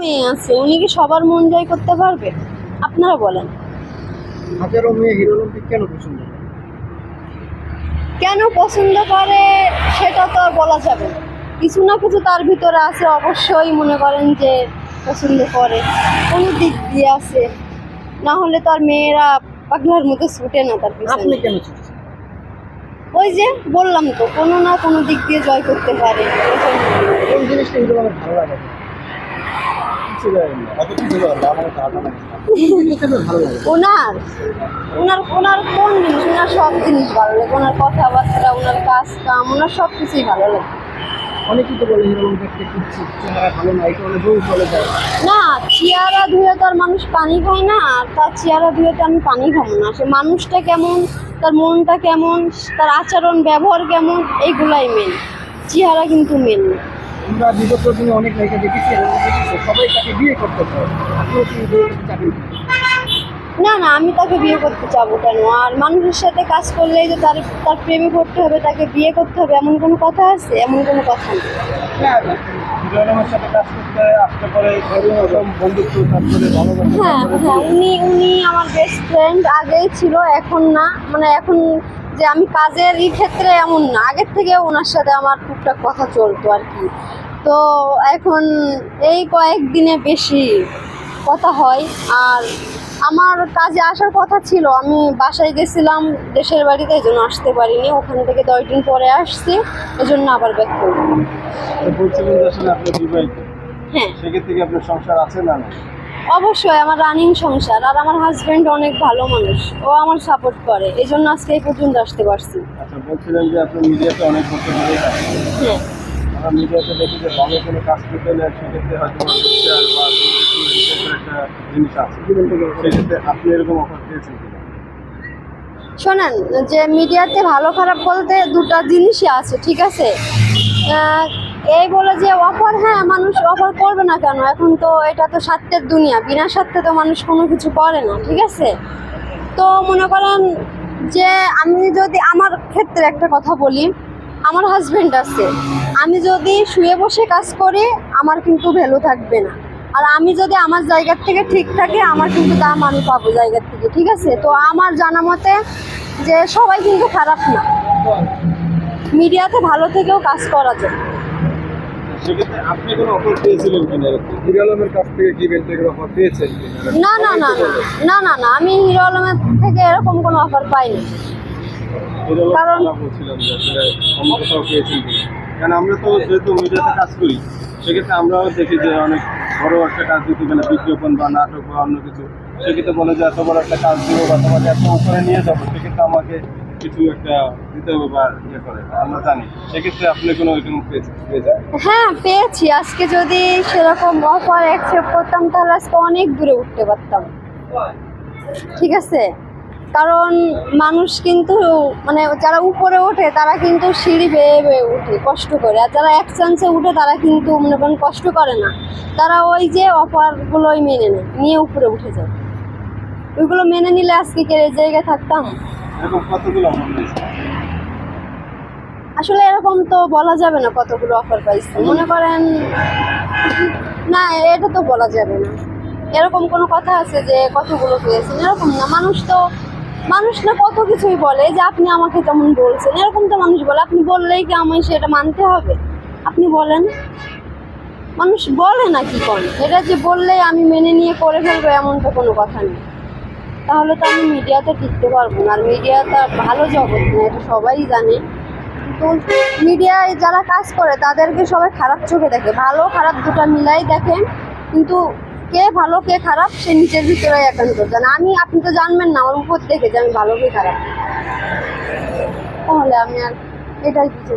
মেয়ে আছে উনি কি সবার মন জয় করতে পারবে? আপনারা বলেন। হাজারো মেয়ে হিরো অলিম্পিক কেন পছন্দ করে? কেন পছন্দ করে সেটা তো আর বলা যাবে না। কিছু না কিছু তার ভিতরে আছে অবশ্যই মনে করেন যে পছন্দ করে। কোনো দিক দিয়ে আছে। না হলে তো আর মেয়েরা পাগলার মতো ছুটে না তার আপনি কেন ওই যে বললাম তো কোনো না কোনো দিক দিয়ে জয় করতে পারে। কোন জিনিসটা ভালো লাগে? ওনার ওনার ওনার কোন জিনিস, ওনার সব জিনিস ভালো লাগে, ওনার কথাবার্তা, ওনার কাজ কাম ওনার সব কিছুই ভালো লাগে। চেহারা না চেয়ারা ধুয়ে তো আর মানুষ পানি খায় না, আর তার চেয়ারা ধুয়ে তো আমি পানি খাব না। সে মানুষটা কেমন, তার মনটা কেমন, তার আচরণ, ব্যবহার কেমন, এইগুলাই মেন চেহারা কিন্তু মেন না। আমরা বিগত দিনে অনেক নায়িকা দেখেছি এবং দেখেছি সবাই তাকে বিয়ে করতে চায়। আপনিও কি বিয়ে করতে চাকরি না না আমি তাকে বিয়ে করতে চাবো কেন? আর মানুষের সাথে কাজ করলেই যে তার তার প্রেমে পড়তে হবে তাকে বিয়ে করতে হবে এমন কোনো কথা আছে? এমন কোনো কথা নেই। হিরোইনের সাথে কাজ করতে আসতে পারে বন্ধুত্ব তারপরে ভালোবাসা হ্যাঁ হ্যাঁ উনি উনি আমার বেস্ট ফ্রেন্ড আগেই ছিল এখন না। মানে এখন যে আমি কাজের ক্ষেত্রে এমন না। আগের থেকে ওনার সাথে আমার টুকটাক কথা চলতো আর কি। তো এখন এই কয়েকদিনে বেশি কথা হয়। আর আমার কাজে আসার কথা ছিল আমি বাসায় গেছিলাম দেশের বাড়িতে এই জন্য আসতে পারিনি। ওখান থেকে দশ দিন পরে আসছি এই জন্য আবার ব্যাক করব হ্যাঁ। সেক্ষেত্রে কি আপনার সংসার আছে না না অবশ্যই আমার রানিং সংসার। আর আমার হাজবেন্ড অনেক ভালো মানুষ। ও আমার সাপোর্ট করে। এই জন্য আজকে এই পর্যন্ত আসতে পারছি। আচ্ছা বলছিলেন যে আপনি মিডিয়াতে অনেক হ্যাঁ। আমরা মিডিয়াতে দেখি যে ভালো কোনো কাজ করতে হলে সেক্ষেত্রে হয়তো বিচার বা কোনো কিছু এরকম শোনেন, যে মিডিয়াতে ভালো খারাপ বলতে দুটো জিনিসই আছে, ঠিক আছে? এই বলে যে অফার হ্যাঁ মানুষ অফার করবে না কেন? এখন তো এটা তো স্বার্থের দুনিয়া, বিনা স্বার্থে তো মানুষ কোনো কিছু করে না, ঠিক আছে? তো মনে করেন যে আমি যদি, আমার ক্ষেত্রে একটা কথা বলি, আমার হাজবেন্ড আছে। আমি যদি শুয়ে বসে কাজ করি, আমার কিন্তু ভ্যালু থাকবে না। আর আমি যদি আমার জায়গার থেকে ঠিক থাকি আমার কিন্তু দাম আমি পাবো জায়গার থেকে ঠিক আছে? তো আমার জানা মতে যে সবাই কিন্তু খারাপ না। মিডিয়াতে ভালো থেকেও কাজ করা যায়। না না না না না না আমি হিরো আলমের থেকে এরকম কোনো অফার পাইনি। আমরা তো যেহেতু মিডিয়াতে কাজ করি সেক্ষেত্রে আমরাও দেখি যে অনেক বড় একটা কাজ দিতে গেলে বিজ্ঞাপন বা নাটক বা অন্য কিছু সেক্ষেত্রে বলে যে এত বড় একটা কাজ দিব বা তোমাকে এত উপরে নিয়ে যাব সেক্ষেত্রে আমাকে কিছু একটা দিতে হবে বা ইয়ে করে, আমরা জানি। সেক্ষেত্রে আপনি কোনো এরকম হ্যাঁ পেয়েছি। আজকে যদি সেরকম অফার অ্যাকসেপ্ট করতাম, তাহলে আজকে অনেক দূরে উঠতে পারতাম। ঠিক আছে? কারণ মানুষ কিন্তু মানে যারা উপরে ওঠে তারা কিন্তু সিঁড়ি বেয়ে বেয়ে উঠে কষ্ট করে। আর যারা এক চান্সে উঠে তারা কিন্তু মনে করেন কষ্ট করে না। তারা ওই যে অফারগুলোই মেনে নেয় নিয়ে উপরে উঠে যায়। ওইগুলো মেনে নিলে আজকে কে জায়গায় থাকতাম? আসলে এরকম তো বলা যাবে না কতগুলো অফার পাইছি মনে করেন না এটা তো বলা যাবে না। এরকম কোনো কথা আছে যে কতগুলো পেয়েছেন? এরকম না। মানুষ তো মানুষ না কত কিছুই বলে যে আপনি আমাকে তেমন বলছেন। এরকম তো মানুষ বলে। আপনি বললেই কি আমি সেটা মানতে হবে? আপনি বলেন। মানুষ বলে না কি করে? এটা যে বললেই আমি মেনে নিয়ে করে ফেলব এমন তো কোনো কথা নেই। তাহলে তো আমি মিডিয়াতে টিকতে পারব না। আর মিডিয়া মিডিয়াটা ভালো জগৎ না, এটা সবাই জানে। কিন্তু মিডিয়ায় যারা কাজ করে, তাদেরকে সবাই খারাপ চোখে দেখে। ভালো খারাপ দুটা মিলাই দেখে কিন্তু কে ভালো, কে খারাপ, সে নিজের ভিতরে একান্ত জানে আমি, আপনি তো জানবেন না, আমার উপর দেখে যে আমি ভালো, কে খারাপ তাহলে আমি আর এটাই বুঝি।